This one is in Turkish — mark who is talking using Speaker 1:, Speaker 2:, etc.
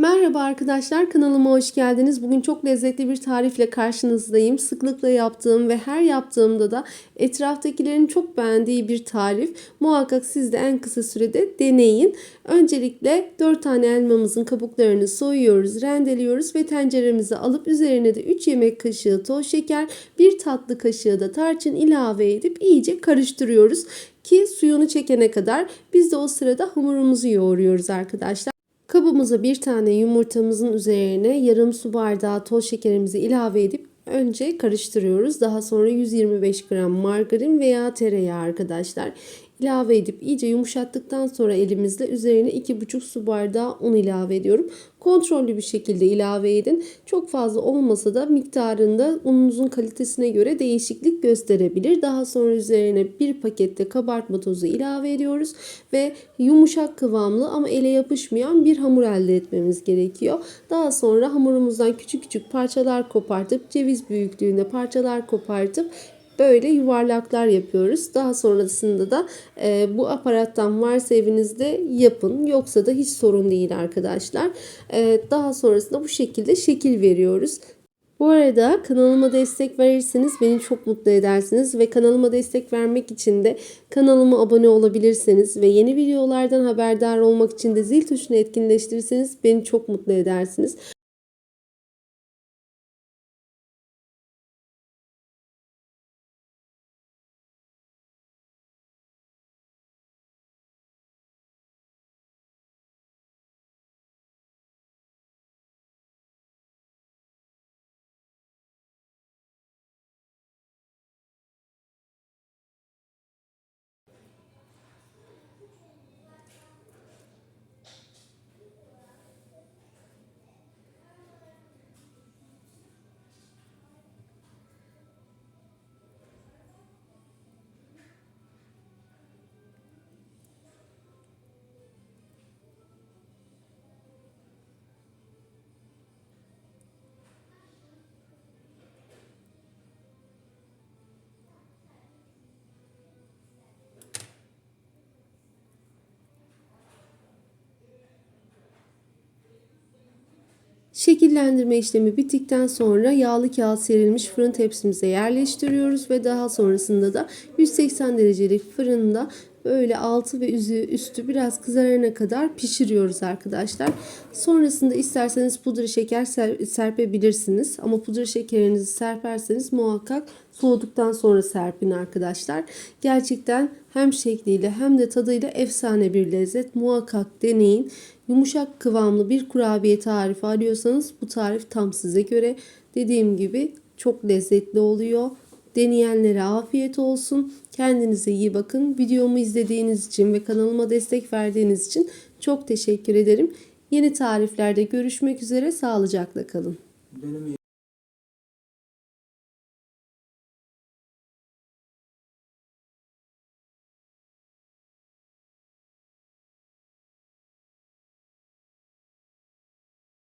Speaker 1: Merhaba arkadaşlar kanalıma hoş geldiniz. Bugün çok lezzetli bir tarifle karşınızdayım. Sıklıkla yaptığım ve her yaptığımda da etraftakilerin çok beğendiği bir tarif. Muhakkak siz de en kısa sürede deneyin. Öncelikle 4 tane elmamızın kabuklarını soyuyoruz, rendeliyoruz ve tenceremize alıp üzerine de 3 yemek kaşığı toz şeker, 1 tatlı kaşığı da tarçın ilave edip iyice karıştırıyoruz ki suyunu çekene kadar biz de o sırada hamurumuzu yoğuruyoruz arkadaşlar. Kabımıza bir tane yumurtamızın üzerine yarım su bardağı toz şekerimizi ilave edip önce karıştırıyoruz. Daha sonra 125 gram margarin veya tereyağı arkadaşlar ilave edip iyice yumuşattıktan sonra elimizle üzerine 2,5 su bardağı un ilave ediyorum. Kontrollü bir şekilde ilave edin. Çok fazla olmasa da miktarında ununuzun kalitesine göre değişiklik gösterebilir. Daha sonra üzerine bir pakette kabartma tozu ilave ediyoruz ve yumuşak kıvamlı ama ele yapışmayan bir hamur elde etmemiz gerekiyor. Daha sonra hamurumuzdan küçük küçük parçalar kopartıp ceviz büyüklüğünde parçalar kopartıp böyle yuvarlaklar yapıyoruz. Daha sonrasında da e, bu aparattan varsa evinizde yapın. Yoksa da hiç sorun değil arkadaşlar. E, daha sonrasında bu şekilde şekil veriyoruz. Bu arada kanalıma destek verirseniz beni çok mutlu edersiniz ve kanalıma destek vermek için de kanalıma abone olabilirseniz ve yeni videolardan haberdar olmak için de zil tuşunu etkinleştirirseniz beni çok mutlu edersiniz. Şekillendirme işlemi bittikten sonra yağlı kağıt serilmiş fırın tepsimize yerleştiriyoruz ve daha sonrasında da 180 derecelik fırında böyle altı ve üzü, üstü biraz kızarana kadar pişiriyoruz arkadaşlar. Sonrasında isterseniz pudra şeker ser, serpebilirsiniz ama pudra şekerinizi serperseniz muhakkak soğuduktan sonra serpin arkadaşlar. Gerçekten hem şekliyle hem de tadıyla efsane bir lezzet. Muhakkak deneyin. Yumuşak kıvamlı bir kurabiye tarifi arıyorsanız bu tarif tam size göre. Dediğim gibi çok lezzetli oluyor. Deneyenlere afiyet olsun. Kendinize iyi bakın. Videomu izlediğiniz için ve kanalıma destek verdiğiniz için çok teşekkür ederim. Yeni tariflerde görüşmek üzere. Sağlıcakla kalın.